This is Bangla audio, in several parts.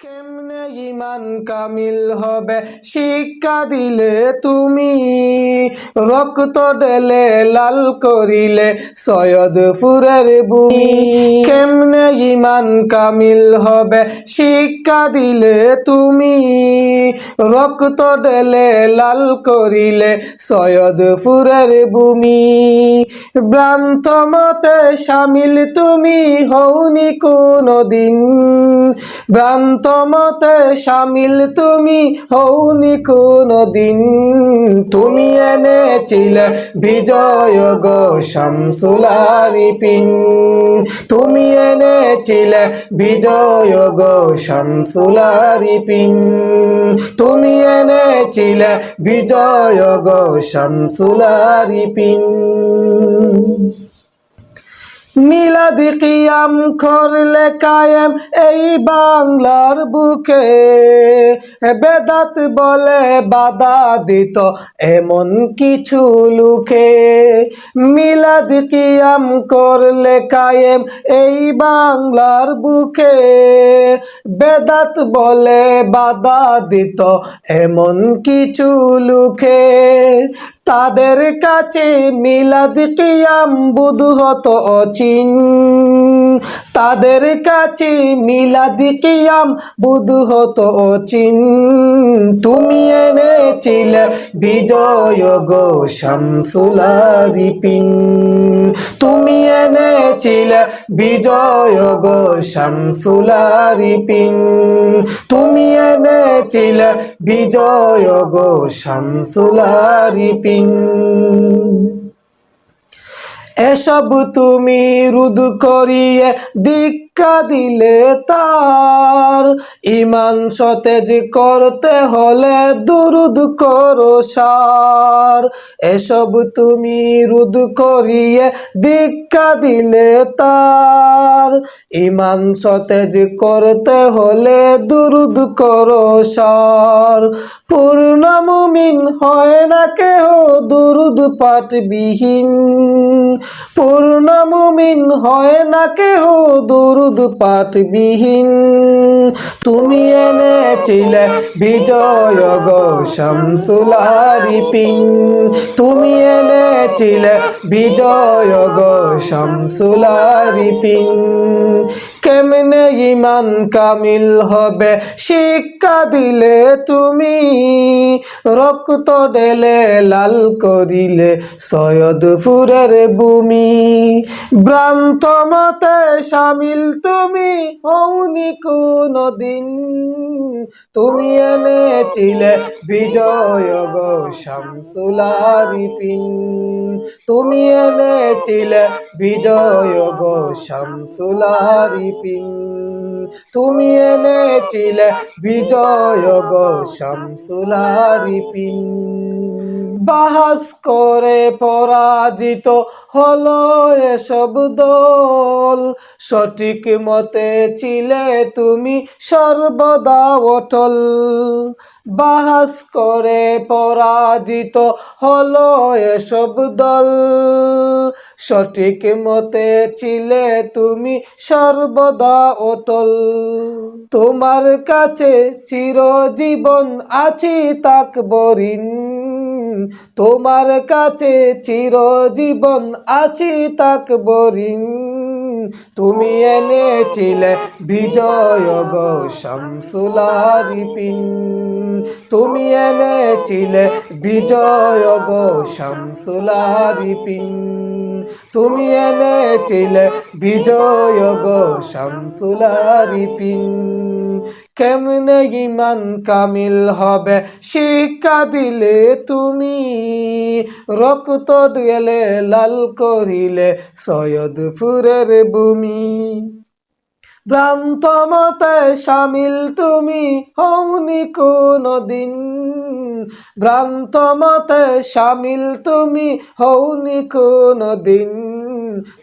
কেমনে ইমান কামিল হবে? শিক্ষা দিলে তুমি রক্ত ঢেলে লাল করিলে সৈয়দপুরের ভূমি। কেমনে ইমান কামিল হবে? শিক্ষা দিলে তুমি রক্ত ঢেলে লাল করিলে সৈয়দপুরের ভূমি। ভ্রান্ত মতে সামিল তুমি হওনি কোনো দিন ভ্রান্ত মতে সামিল তুমি হওনি কোনো দিন তুমি এনেছিলে বিজয় গো শামসুলারি পিন। তুমি এনেছিলে বিজয় গো শামসুলারি পিন। তুমি এনেছিলে বিজয় গো শামসুলারি পিন। মিলাদি কিয়াম করলে কায়েম এই বাংলার বুকে। বেদাত বলে বাধা দিত এমন কিছু লুকে। মিলাদি কিয়াম করলে কায়েম এই বাংলার বুকে। বেদাত বলে বাধা দিত এমন কিছু লুকে। তাদের কাছে মিলাদ কিয়াম বুধ হত অচিন। তাদের কাছে মিলাদ কিয়াম বুধ হতো অচিন তুমি এনেছিলে বিজয় গো শামসুলারি পিন। তুমি এনেছিলে বিজয় গো শামসুলারি পিন। তুমি এনেছিলে বিজয় গো শামসুলারি পিন। এসব তুমি রুদ করিয়ে দীক্ষা দিলে তার। ইমান সতেজ করতে হলে দুরুদ করো সার। এসব তুমি রুদ করিয়ে দীক্ষা দিলে তার। ইমান সতেজ করতে হলে দুরুদ করো সার। পূর্ণ মুমিন হয় না কেহ, দুরুদ পাঠবিহীন। পূর্ণ মুমিন হয় না কেহ, দুরুদ পাঠবিহীন তুমি এনেছিলে বিজয় গো শামসুলারি পিন। তুমি এনেছিলে বিজয় গো শামসুলারি পিন। কেমনে ইমান কামিল হবে শিক্ষা দিলে তুমি? রক্ত ঢেলে লাল করিলে সৈয়দপুরের ভূমি। ভ্রান্ত মতে সামিল তুমি হওনি কোনো দিন তুমি এনেছিলে বিজয় গো শামসুলারি পিন। তুমি এনেছিলে বিজয় গো শামসুলারি পিন। তুমি এনেছিলে বিজয় গো শামসুলারি পিন। বাহাস করে পরাজিত হলো এসব দল। সঠিক মতে ছিলে তুমি সর্বদা অটল। বাহাস করে পরাজিত হলো এসব দল। সঠিক মতে ছিলে তুমি সর্বদা অটল। তোমার কাছে চিরজীবন আছি তাকবরিন। তোমার কাছে চিরজীবন আছি তাকবরিন তুমি এনেছিলে বিজয় গো শামসুলারি পিন। তুমি এনেছিলে বিজয় গো শামসুলারি পিন। তুমি এনেছিলে বিজয় গো শামসুলারি পিন। কেমনে ইমান কামিল হবে? শিক্ষা দিলে তুমি, রক্ত গেলে লাল করিলে সৈয়দপুরের ভূমি। ভ্রান্ত মতে সামিল তুমি, হওনি কোনো দিন ভ্রান্ত মতে সামিল তুমি, হওনি কোনো দিন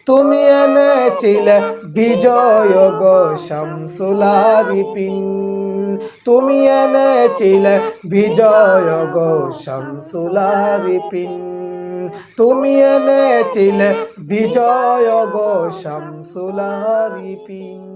তুমি এনেছিলে বিজয় গো শামসুলারি পিন। তুমি এনেছিলে বিজয় গো শামসুলারি পিন। তুমি এনেছিলে বিজয় গো শামসুলারি পিন।